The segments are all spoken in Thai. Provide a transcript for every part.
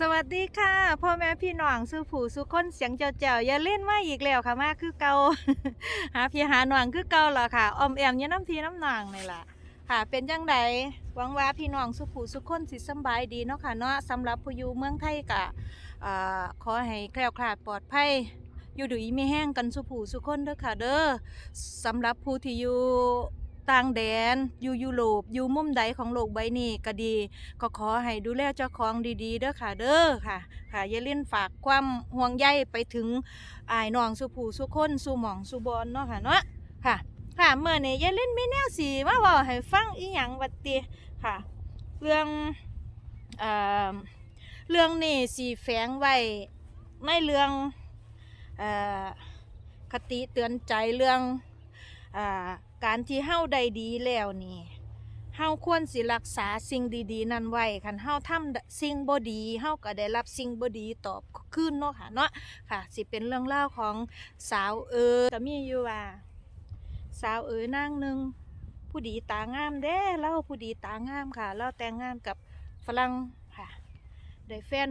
สวัสดีค่ะพ่อแม่พี่น้องสู่ผู้สู่คนเสียงเจ้าเจ้าอย่าเล่นมาอีกแล้วค่ะมาคือเกาหาพี่หาหนองคือเกาเหรอค่ะอมแอมยันน้ำพีน้ำนางนี่ล่ะค่ะเป็นจังใดหวังว่าพี่น้องสู่ผู้สู่คนสิสบายดีเนาะค่ะเนาะสำหรับผู้อยู่เมืองไทยกะขอให้แคล้วคลาดปลอดภัยอยู่ดีไมีแห้งกันสู่ผู้สู่คนเด้อค่ะเด้อสำหรับผู้ที่อยู่ ต่างแดน อยู่ยุโรปอยู่มุมใดของโลกใบนี้ก็ดี ก็ขอให้ดูแลเจ้าของดีๆเด้อค่ะ เด้อค่ะ ค่ะอย่าเล่นฝากความห่วงใยไปถึงอายน้องสุผู้สุคนสุหมองสุบอนเนาะค่ะเนาะค่ะ ค่ะเมื่อนี้อย่าเล่นไม่แนวสีมาบอกให้ฟังอีหยังวัดติค่ะ เรื่องเอ่อเรื่องนี้สีแฝงไว้ในเรื่องเอ่อคติเตือนใจเรื่องอ่า การที่เฮาได้ดีแล้วนี่เฮาควรสิรักษาสิ่งดีๆ นั้นไว้คันเฮาทำสิ่งบ่ดีเฮาก็ได้รับสิ่งบ่ดีตอบคืนเนาะค่ะเนาะค่ะ สิเป็นเรื่องเล่าของสาวเอ๋ยก็มีอยู่ว่า สาวเอ๋ยนางหนึงผู้ดีตางามเด้เล่าผู้ดีตางามค่ะเล่าแต่งงานกับฝรั่งค่ะได้แฟน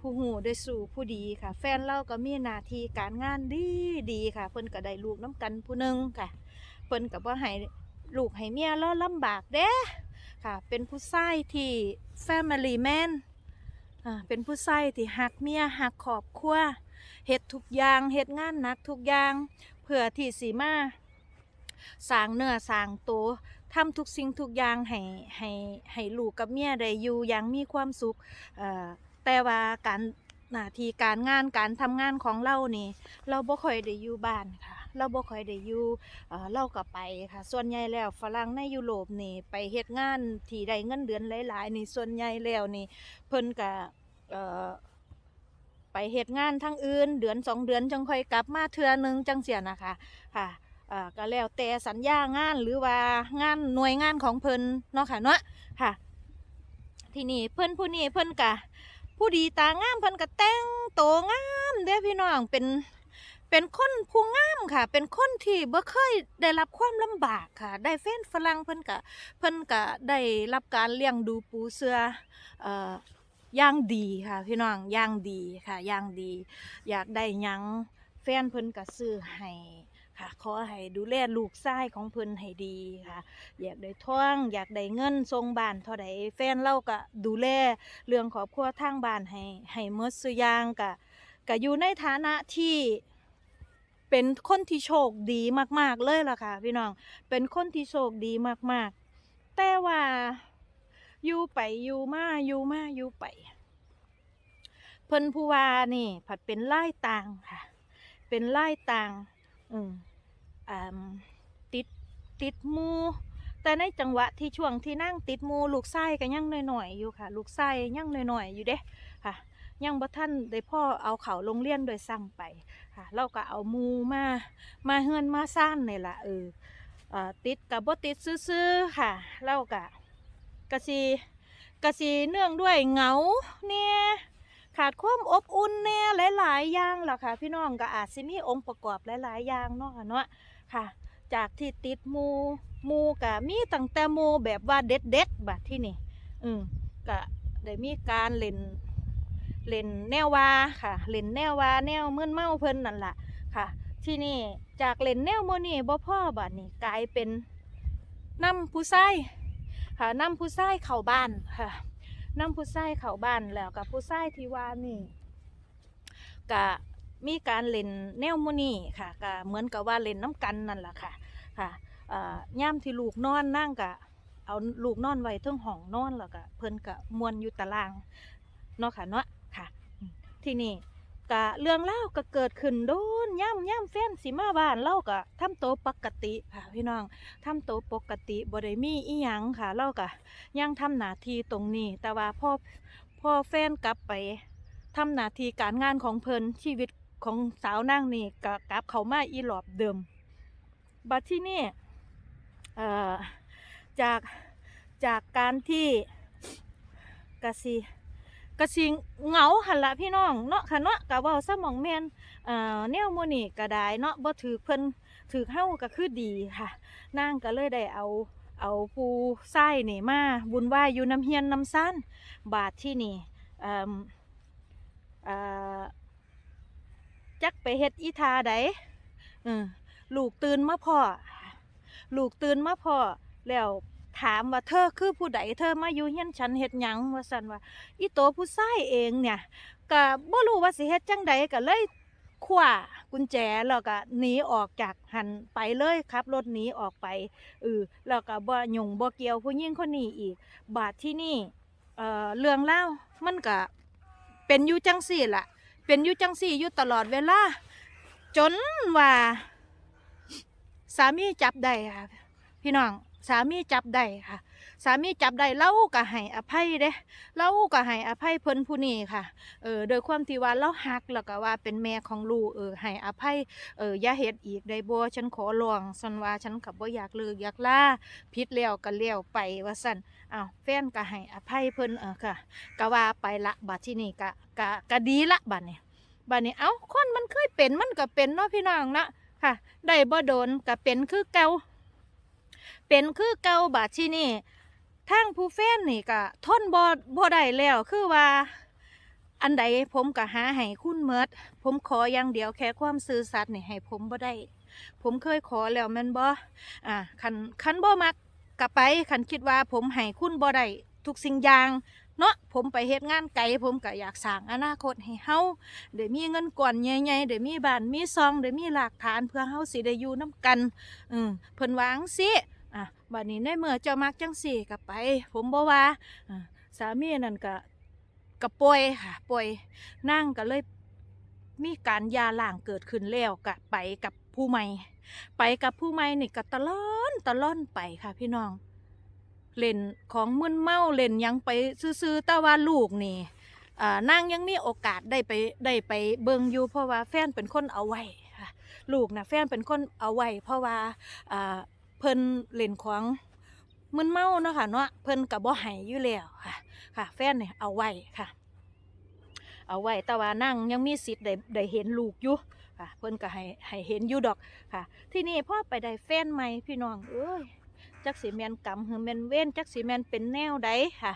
ผู้หูได้สู่ผู้ดีค่ะ แฟนเราก็มีหน้าที่การงานดีดีค่ะ เพิ่นก็ได้ลูกน้ำกันผู้หนึงค่ะ เพิ่นก็บ่ให้ลูกให้เมียเราลำบากเด้ค่ะ เป็นผู้ชายที่ family man อ่าเป็นผู้ชายที่หักเมียหักครอบครัวเฮ็ดทุกอย่างเฮ็ดงานหนักทุกอย่างเพื่อที่สิมาสร้างเนื้อสร้างตัวทำทุกสิ่งทุกอย่างให้ให้ให้ลูกกับเมียได้อยู่อย่างมีความสุขแต่ว่าการหน้าที่การงานการทำงานของเรานี่ เราบ่ค่อยได้อยู่บ้านค่ะ เราบ่ค่อยได้อยู่เอ่อเราก็ไปค่ะ ส่วนใหญ่แล้วฝรั่งในยุโรปนี่ไปเฮ็ดงานที่ได้เงินเดือนหลายๆนี่ส่วนใหญ่แล้วนี่เพิ่นก็เอ่อไปเฮ็ดงานทั้งอื่น เดือนสองเดือนจังค่อยกลับมาเทื่อหนึงจังเสียนะคะค่ะอ่อก็แล้วแต่สัญญางานหรือว่างานหน่วยงานของเพิ่นเนาะค่ะเนาะค่ะ ทีนี้เพิ่นผู้นี้เพิ่นก็ผู้ดีตางามเพิ่นก็แต่งโตงามเด้อพี่น้องเป็น เป็นคนผู้งามค่ะ เป็นคนที่บ่เคยได้รับความลำบากค่ะ ได้แฟนฝรั่งเพิ่นก็เพิ่นก็ได้รับการเลี้ยงดูปูเสือเอ่อย่างดีค่ะ พี่น้องอย่างดีค่ะอย่างดี อยากได้หยังแฟนเพิ่นก็ซื้อให้ค่ะขอให้ดูแลลูกชายของเพิ่นให้ดีค่ะ อยากได้ท่อง อยากได้เงินทรงบ้านเท่าใดแฟนเราก็ดูแลเรื่องครอบครัวทางบ้านให้ให้หมดซุอย่างก็ก็อยู่ในฐานะที่ เป็นคนที่โชคดีมาก ๆ เลยล่ะค่ะ พี่น้อง เป็นคนที่โชคดีมาก ๆ แต่ว่าอยู่ไปอยู่มาอยู่มาอยู่ไป เพิ่นผู้ว่านี่ ผัดเป็นไล่ต่างค่ะ เป็นไล่ต่าง อืมอ่าติดติดมูแต่ในจังหวะที่ช่วงที่นั่งติดมูลูกไส้ก็ยังหน่อยๆอยู่ค่ะ ลูกไส้ยังหน่อยๆอยู่เด้ ยังบ่ท่านได้พ่อเอาเขาโรงเรียนโดยซ้ำไปค่ะเราก็เอามูมามาเฮือนมาซ่านนี่ละเออติดกับบ่ติดซื่อๆค่ะเราก็กะสีกะสีเนื่องด้วยเหงาเนี่ยขาดความอบอุ่นเนี่ยหลายๆอย่างล่ะค่ะ พี่น้องก็อาจสิมีองค์ประกอบหลายๆอย่างเนาะเนาะค่ะ จากที่ติดมูมูก็มีตั้งแต่มูแบบว่าเด็ดๆบัดที่นี่อืมก็ได้มีการเล่น เล่นแนววาค่ะ เล่นแนววาแนวเมึนเมาเพิ่นนั่นล่ะค่ะ ที่นี่จากเล่นแนวโมนี่บ่พ่อบัดนี้กลายเป็นนำผู้ชายค่ะนำผู้ชายเข้าบ้านค่ะนำผู้ชายเข้าบ้านแล้วกับผู้ชายที่ว่านี่ก็มีการเล่นแนวโมนี่ค่ะก็เหมือนกับว่าเล่นน้ำกันนั่นละค่ะค่ะย่ามที่ลูกนอนนั่งกะเอาลูกนอนไว้เทิงห้องนอนแล้วก็เพิ่นก็มวนอยู่ตารางเนาะค่ะเนาะ ทีนี้กะเรื่องเล่าก็เกิดขึ้นโดนย่ำย่ำแฟนสิมาบ้านเล่าก็ทำโตปกติค่ะพี่น้องทำโตปกติบ่ได้มีอีหยังค่ะเล่าก็ยังทำหน้าที่ตรงนี้ แต่ว่าพอพอแฟนกลับไปทำหน้าที่การงานของเพิ่นชีวิตของสาวนางนี่ก็กลับเขามาอีหลอบเดิมบัดที่นี่เอ่อจากจากการที่กะสิ กะสิงเหงาหันละพี่น้องเนาะค่ะเนาะกะเว้าซะหมองแมนเอ่อแนวโมนี่ก็ได้เนาะบ่ถือเพิ่นถือเฮาก็คือดีค่ะนางก็เลยได้เอาเอาผู้ชายนี่มาบุญไหวอยู่น้ำเฮียนน้ำซ่านบาทที่นี่เอ่ออ่าจักไปเฮ็ดอีทาใดเออลูกตื่นมาพ่อ ลูกตื่นมาพ่อแล้ว ถามว่าเธอคือผู้ใดเธอมาอยู่เฮียนฉันเฮ็ดหยังว่าซั่นว่าอีโตผู้ชายเองเนี่ยก็บ่รู้ว่าสิเฮ็ดจังใดก็เลยคว้ากุญแจแล้วก็หนีออกจากหันไปเลยขับรถหนีออกไปเออแล้วก็บ่หยุ่งบ่เกี่ยวผู้หญิงคนนี้อีก บาดที่นี่เอ่อเรื่องเล่าวมันก็เป็นอยู่จังสี่ล่ะ เป็นอยู่จังสี่อยู่ตลอดเวลาจนว่าสามีจับได้ค่ะพี่น้อง สามีจับได้ค่ะ สามีจับได้เล่าก็ให้อภัยเด้เล่าก็ให้อภัยเพิ่นผู้นี้ค่ะเออโดยความที่ว่าเราฮักแล้วก็ว่าเป็นแม่ของลูกเออให้อภัยเอออย่าเฮ็ดอีกได้บ่ฉันขอร้องสันว่าฉันก็บ่อยากเลิกอยากลาผิดแล้วก็แล้วไปว่าซั่นอ้าวแฟนก็ให้อภัยเพิ่นเออค่ะก็ว่าไปละบัดที่นี่ก็ก็ก็ดีละบัดนี้บัดนี้เอ้าคนมันเคยเป็นมันก็เป็นเนาะพี่น้องนะค่ะ ได้บ่โดนก็เป็นคือเก่า เป็นคือเก่าบัดที่นี่ทางผู้แฟนนี่ก็ทนบ่บ่ได้แล้วคือว่า อันใดผมก็หาให้คุณเมิดผมขออย่างเดียวแค่ความซื่อสัตย์นี่ให้ผมบ่ได้ ผมเคยขอแล้วแม่นบ่อ่าคันคันบ่มักก็ไปคันคิดว่าผมให้คุณบ่ได้ทุกสิ่งอย่างเนาะผมไปเฮ็ดงานไกลผมก็อยากสร้างอนาคตให้เฮาได้มีเงินก่อนใหญ่ๆได้มีบ้านมีซองได้มีหลักฐานเพื่อเฮาสิได้อยู่นํกันอืมเพิ่นวาจั่งสิ บัดนี้ในเมื่อเจ้ามักจังซี่ก็ไป ผมบ่ว่าสามีนั่นก็ก็ป่วยค่ะป่วยนั่งก็เลยมีการยาล้างเกิดขึ้นแล้วก็ไปกับผู้ใหม่ ไปกับผู้ใหม่นี่ก็ตะล่อนตะล่อนไปค่ะ พี่น้อง เล่นของมึนเมาเล่นยังไปซื้อๆต่ว่าลูกนี่อ่งยังมีโอกาสได้ไปได้ไปเบิงอยู่เพราะว่าแฟนเป็นคนเอาไว้ลูกนะแฟนเป็นคนเอาไว้เพราะว่า พิ่นเล่นของมึนเมาเนาะค่ะเนาะเพิ่นกับบ่ให้อยู่แล้วค่ะ ค่ะ แฟนเนี่ยเอาไว้ค่ะ เอาไว้แต่ว่านั่งยังมีสิทธิ์ได้ได้เห็นลูกอยู่ค่ะ เพิ่นก็ให้ให้เห็นอยู่ดอกค่ะ ที่นี่พ่อไปได้แฟนใหม่พี่น้องเอ้ยจักสีแมนกำหือแมนเว้นจักสีแมนเป็นแนวใดค่ะ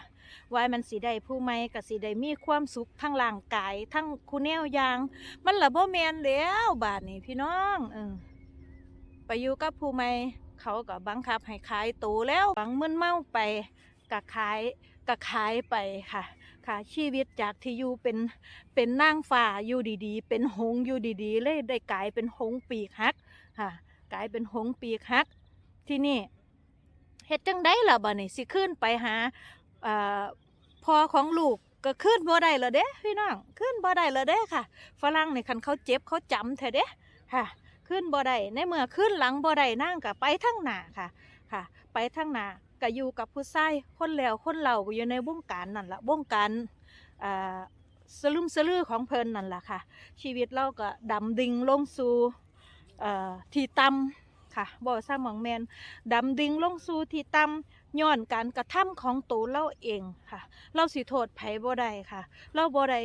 ว่ามันสีได้ผู้ใหม่กับสีได้มีความสุขทั้งร่างกายทั้งคู่แนวยาง มันละบ่แมนแล้วบาดนี้พี่น้องเออไปอยู่กับผู้ใหม่ เขาก็บังคับให้ขายตูแล้วหวังมึนเมาไปก็ขายก็ขายไปค่ะ ค่ะชีวิตจากที่อยู่เป็นเป็นนางฟ้าอยู่ดีๆ เป็นหงอยู่ดีๆ เลยได้กลายเป็นหงปีกหักค่ะกลายเป็นหงปีกหัก ที่นี่เฮ็ดจังได้ล่ะบ่นี่สิขึ้นไปหาพ่อของลูกก็ขึ้นบ่ได้ล้วเด้พี่น้องขึ้นบ่ได้ล้วเด้ค่ะ ฝรั่งนี่คันเขาเจ็บเขาจำแท้เด้ค่ะ ขึ้นบ่ได้ในเมื่อขึ้นหลังบ่ได้นั่งก็ไปทั้งหน้าค่ะค่ะ ไปทั้งหน้าก็อยู่กับผู้ชายคนแล้วคนเล่าก็อยู่ในวงการนั่นละวงการอ่าสลึมสลือของเพลินนั่นแหละค่ะ ชีวิตเราก็ดำดิ่งลงสู่ที่ต่ำค่ะบ่ซ่าหมองแมนดำดิ่งลงสู่ที่ต่ำย้อนการกระทำของตัวเราเองค่ะ เราสิโทษไผบ่ได้ค่ะ เราบ่ได้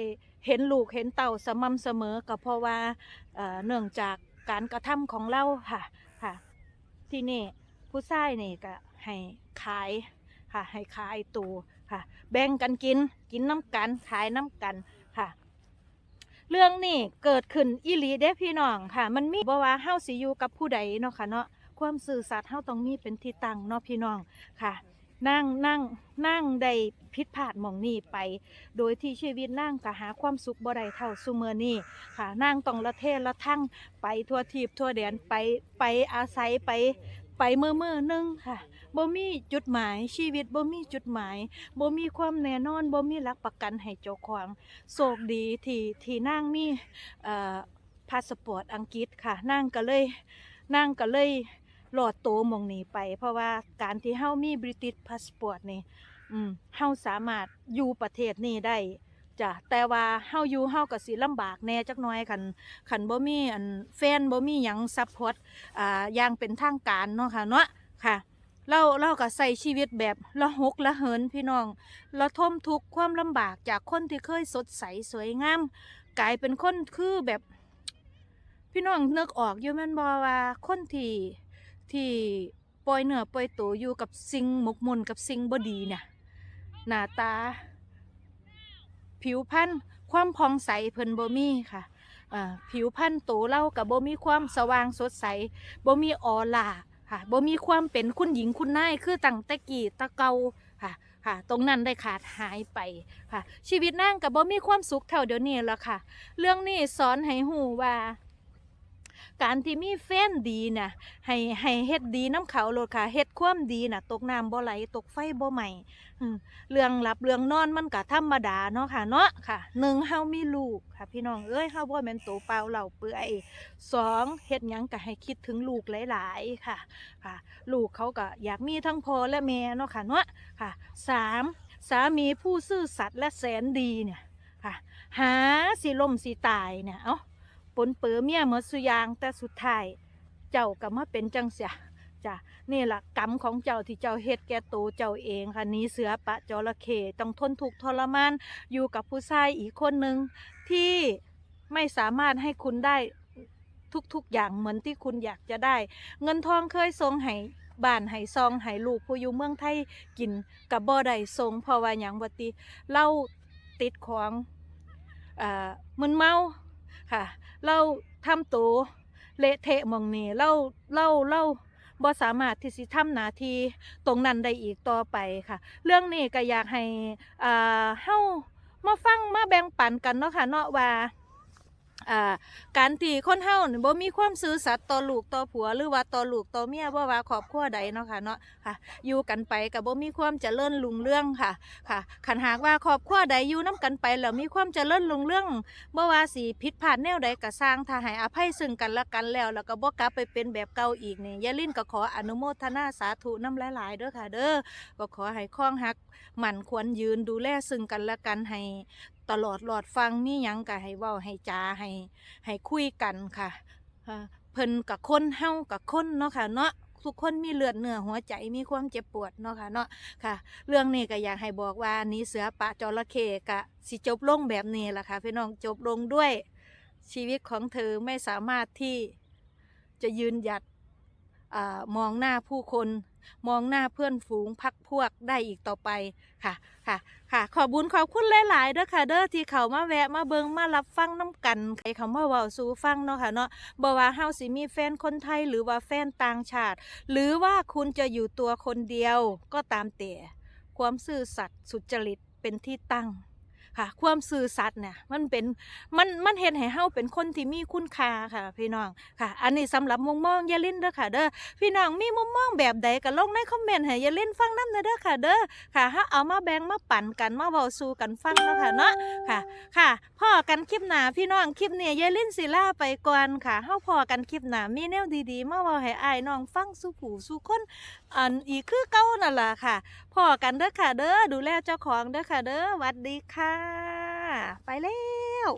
เห็นลูกเห็นเต่าสม่ำเสมอก็เพราะว่าเนื่องจาก การกระทำของเราค่ะค่ะ ที่นี่ผู้ชายนี่ก็ให้ขายค่ะ ให้ขายตูค่ะ แบ่งกันกินกินน้ำกันขายน้ำกันค่ะ เรื่องนี้เกิดขึ้นอีหลีเด้พี่น้องค่ะ มันมีบ่ว่าเฮาสิอยู่กับผู้ใดเนาะค่ะเนาะความซื่อสัตย์เฮาต้องมีเป็นที่ตั้งเนาะพี่น้องค่ะ นั่งนั่งนั่งได้ผิดพลาดมองนี้ไป โดยที่ชีวิตนั่งก็หาความสุขบ่ได้เท่าซุเมอร์นี้ค่ะนั่งต้องละเทศละทั้งไปทั่วทีบทั่วแดนไปไปอาศัยไปไปเมื่อเมื่อนึงค่ะบ่มีจุดหมายชีวิตบ่มีจุดหมายบ่มีความแน่นอนบ่มีหลักประกันให้เจ้าของโชคดีที่ที่นั่งมีเอ่อพาสปอร์ตอังกฤษค่ะนั่งก็เลยนั่งก็เลย หลอดโตมองนี้ไป เพราะว่าการที่เฮามีบริติชพาสปอร์ตนี่อืมเฮาสามารถอยู่ประเทศนี้ได้จ้ะแต่ว่าเฮาอยู่เฮาก็สิลำบากแน่จักน่อยคันคันบ่มีอันแฟนบ่มีหยังซัพพอร์ตอ่าอย่างเป็นทางการเนาะค่ะเนาะค่ะเราเราก็ใส่ชีวิตแบบละหกละเหินพี่น้องละทมทุกข์ความลำบากจากคนที่เคยสดใสสวยงามกลายเป็นคนคือแบบ พี่น้องนึกออกอยู่แม่นบ่ว่าคนที่ ที่ปล่อยเนื้อปล่อยตัวอยู่กับสิ่งหมกมุ่นกับสิ่งบดีเนี่ยหน้าตา ผิวพรรณคความผ่องใสเพิ่นบ่มีค่ะผิวพรรณโตเล่ากับบ่มีความสว่างสดใสบ่มีออร่าค่ะบ่มีความเป็นคุณหญิงคุณนายคือตั้งแต่กี้ตะเกาค่ะค่ะ ตรงนั้นได้ขาดหายไปค่ะ ชีวิตนางกับบ่มีความสุขเท่าเดี๋ยวนี้แล้วค่ะ เรื่องนี้สอนให้หูว่า การที่มีแฟนดีน่ะให้ให้เฮ็ดดีน้ำเขาโลดค่ะเฮ็ดความดีน่ะ ตกน้ำบ่ไหลตกไฟบ่ไหม้อืมเรื่องหลับเรื่องนอนมันก็ธรรมดาเนาะค่ะเนาะค่ะหนึ่งเฮามีลูกค่ะ พี่น้องเอ้ยเฮาบ่แม่นโตเปล่าเหล่าเปื่อยสองเฮ็ดหยังก็ให้คิดถึงลูกหลาย ๆ ค่ะค่ะ ลูกเขาก็อยากมีทั้งพ่อและแม่เนาะค่ะเนาะค่ะสามสามีผู้ซื่อสัตย์และแสนดีเนี่ยค่ะ หาสิล่มสิตายเนี่ยเอ้า ปนเปื้อเมียเหมือนสุยางแต่สุดท้ายเจ้าก็มาเป็นจังเสียจ้ะนี่แหละกรรมของเจ้าที่เจ้าเฮ็ดแก่ตัวเจ้าเองค่ะนี้เสือปะจระเข้ต้องทนทุกข์ทรมานอยู่กับผู้ชายอีกคนหนึ่งที่ไม่สามารถให้คุณได้ทุกๆอย่างเหมือนที่คุณอยากจะได้ เงินทองเคยส่งให้บ้านให้ซองให้ลูกผู้อยู่เมืองไทยกินกับบ่ได้ส่งพราว่าหยังบ่ติเล่าติดของอมึนเมา ค่ะ เราทำตัวเละเทะมองนี้เราเราเราบ่สามารถที่สิทำหน้าที่ตรงนั้นได้อีกต่อไปค่ะ เรื่องนี้ก็อยากให้อ่าเฮามาฟังมาแบ่งปันกันเนาะค่ะเนาะว่า อ่าการที่คนเฮานี่บ่มีความซื่อสัตย์ต่อลูกต่อผัวหรือว่าต่อลูกต่อเมียบ่ว่าครอบครัวใดเนาะค่ะเนาะค่ะอยู่กันไปก็บ่มีความเจริญรุ่งเรืองค่ะค่ะคันหากว่าครอบครัวใดอยู่นํกันไปแล้วมีความเจริญรุ่งเรืองเมื่อว่าสีผิดพลาดแนวใดก็สร้างถ้าให้อภัยซึ่งกันและกันแล้ว แล้วก็บ่กลับไปเป็นแบบเก่าอีกนี่ยายลินก็ขออนุโมทนาสาธุน้ำหลาย ๆ เด้อค่ะ เด้อก็ขอให้คล้องหักหมั่นควรยืนดูแลซึ่งกันและกันให้ ตลอดหลอดฟังมีหยังก็ให้เว้าให้จาให้ให้คุยกันค่ะเพิ่นกับคนเฮากับคนเนาะค่ะเนาะทุกคนมีเลือดเนื้อหัวใจมีความเจ็บปวดเนาะค่ะเนาะค่ะ เรื่องนี้ก็อยากให้บอกว่านี้เสือปะจระเข้กะสิจบลงแบบนี้แหละค่ะพี่น้องจบลงด้วยชีวิตของเธอไม่สามารถที่จะยืนหยัดอมองหน้าผู้คน มองหน้าเพื่อนฝูงพักพวกได้อีกต่อไปค่ะค่ะค่ะ ขอบุญขอบคุณหลาย ๆ เด้อค่ะ เด้อที่เขามาแวะมาเบิงมารับฟังน้ำกันใครเขามาเว้าสู่ฟังเนาะค่ะเนาะบ่ว่าเฮาสิมีแฟนคนไทยหรือว่าแฟนต่างชาติ หรือว่าคุณจะอยู่ตัวคนเดียวก็ตามแต่ความซื่อสัตย์สุจริตเป็นที่ตั้ง ค่ะ ความซื่อสัตย์เนี่ยมันเป็นมันมันเห็นให้เฮาเป็นคนที่มีคุณค่าค่ะ พี่น้องค่ะ อันนี้สำหรับมุมมองอยาลินเด้อค่ะ เด้อพี่น้องมีมุมมองแบบใดก็ลงในคอมเมนต์ให้อยาลินฟังนำเด้อค่ะ เด้อค่ะเฮาเอามาแบ่งมาปั่นกันมาเว้าสู่กันฟังเนาะค่ะเนาะค่ะ ค่ะพ่อกันคลิปหน้าพี่น้องคลิปนี้ยาลินสิลาไปก่อนค่ะเฮาพอกันคลิปหน้ามีแนวดีๆมาเว้าให้อ้ายน้องฟังสู่ผู้สู่คน อันอีกคือเก้านั่นล่ะค่ะพอกันเด้อค่ะ เด้อดูแลเจ้าของเด้อค่ะ เด้อวัดดีค่ะ ไปแล้ว